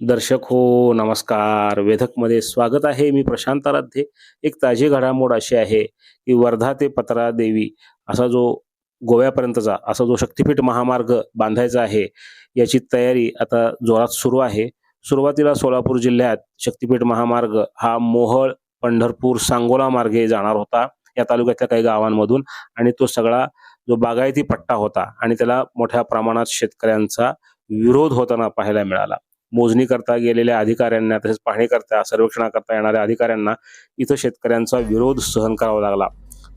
दर्शक हो नमस्कार. वेधकमध्ये स्वागत आहे. मी प्रशांत आराध्ये. एक ताजी घडामोड अशी आहे की वर्धा ते पत्रा देवी असा जो गोव्यापर्यंतचा असा जो शक्तिपीठ महामार्ग बांधायचा आहे याची तयारी आता जोरात सुरू आहे. सुरुवातीला सोलापूर जिल्ह्यात शक्तिपीठ महामार्ग हा मोहळ पंढरपूर सांगोला मार्गे जाणार होता या तालुक्यातल्या काही गावांमधून. आणि तो सगळा जो बागायती पट्टा होता आणि त्याला मोठ्या प्रमाणात शेतकऱ्यांचा विरोध होताना पाहायला मिळाला. मोजणी करता गेलेल्या अधिकाऱ्यांना तसेच पाहणी करता सर्वेक्षणाकरता येणाऱ्या अधिकाऱ्यांना इथं शेतकऱ्यांचा विरोध सहन करावा लागला.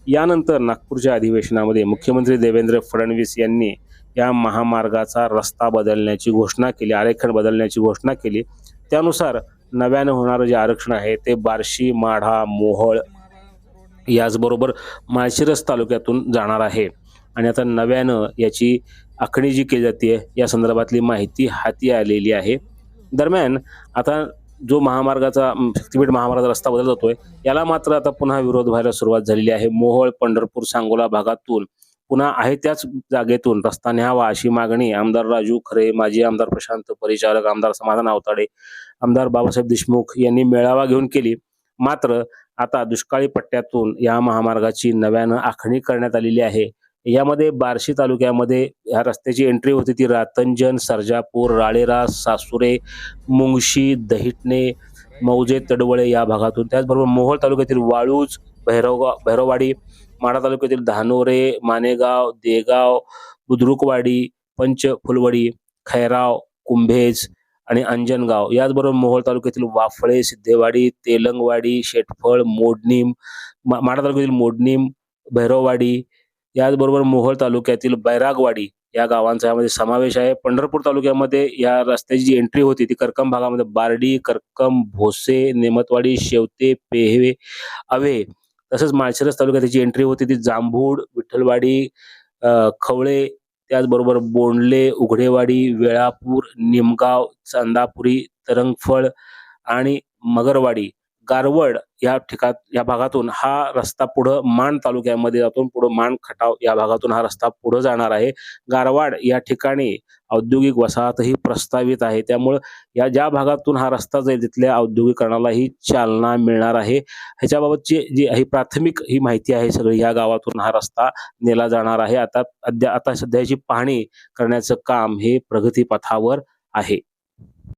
यानंतर नागपूरच्या अधिवेशनामध्ये मुख्यमंत्री देवेंद्र फडणवीस यांनी या महामार्गाचा रस्ता बदलण्याची घोषणा केली आरेखन बदलण्याची घोषणा केली. त्यानुसार नव्यानं होणारं जे आरक्षण आहे ते बार्शी माढा मोहळ याचबरोबर माळशिरस तालुक्यातून जाणार आहे. आणि आता नव्यानं याची आखणी जी केली जाते या संदर्भातली माहिती हाती आलेली आहे. दरम्यान आता जो महामार्गाचा शक्तीपीठ शक्तिपीठ महामार्गाचा रस्ता बदल जातोय याला मात्र आता पुन्हा विरोध व्हायला सुरुवात झालेली आहे. मोहोळ पंढरपूर सांगोला भागातून पुन्हा आहे त्याच जागेतून रस्ता न्यावा अशी मागणी आमदार राजू खरे माजी आमदार प्रशांत परिचारक आमदार समाधान आवताडे आमदार बाबासाहेब देशमुख यांनी मेळावा घेऊन केली. मात्र आता दुष्काळी पट्ट्यातून या महामार्गाची नव्यानं आखणी करण्यात आलेली आहे. यामध्ये बार्शी तालुक्यामध्ये ह्या रस्त्याची एंट्री होती ती रातंजन सर्जापूर राळेरा सासुरे मुंगशी दहिटणे मौजे तडवळे या भागातून. त्याचबरोबर मोहोळ तालुक्यातील वाळूज भैरवगाव भैरववाडी माढा तालुक्यातील धानोरे मानेगाव देगाव बुद्रुकवाडी पंच फुलवडी खैराव कुंभेज आणि अंजनगाव. याचबरोबर मोहोळ तालुक्यातील वाफळे सिद्धेवाडी तेलंगवाडी शेटफळ मोडणीम माढा तालुक्यातील मोडणीम भैरववाडी याचबरोबर मोहोळ तालुक्यातील बैरागवाडी या गावांचा यामध्ये समावेश आहे. पंढरपूर तालुक्यामध्ये या रस्त्याची जी एंट्री होती ती करकम भागामध्ये बारडी करकम भोसे नेमतवाडी शेवते पेहवे अवे तसंच माळशिरस तालुक्यात त्याची एंट्री होती ती जांभूड विठ्ठलवाडी खवळे त्याचबरोबर बोंडले उघडेवाडी वेळापूर निमगाव चांदापुरी तरंगफळ आणि मगरवाडी गारवड या ठिकाण या भागातून हा रस्ता पुढं माण तालुक्यामध्ये जातो. पुढं माण खटाव या भागातून हा रस्ता पुढं जाणार आहे. गारवाड या ठिकाणी औद्योगिक वसाहतही प्रस्तावित आहे. त्यामुळं या ज्या भागातून हा रस्ता जाईल तिथल्या औद्योगिकरणालाही चालना मिळणार आहे. ह्याच्याबाबतची जी ही प्राथमिक ही माहिती आहे सगळी या गावातून हा रस्ता नेला जाणार आहे. आता अद्या आता सध्याची पाहणी करण्याचं काम हे प्रगतीपथावर आहे.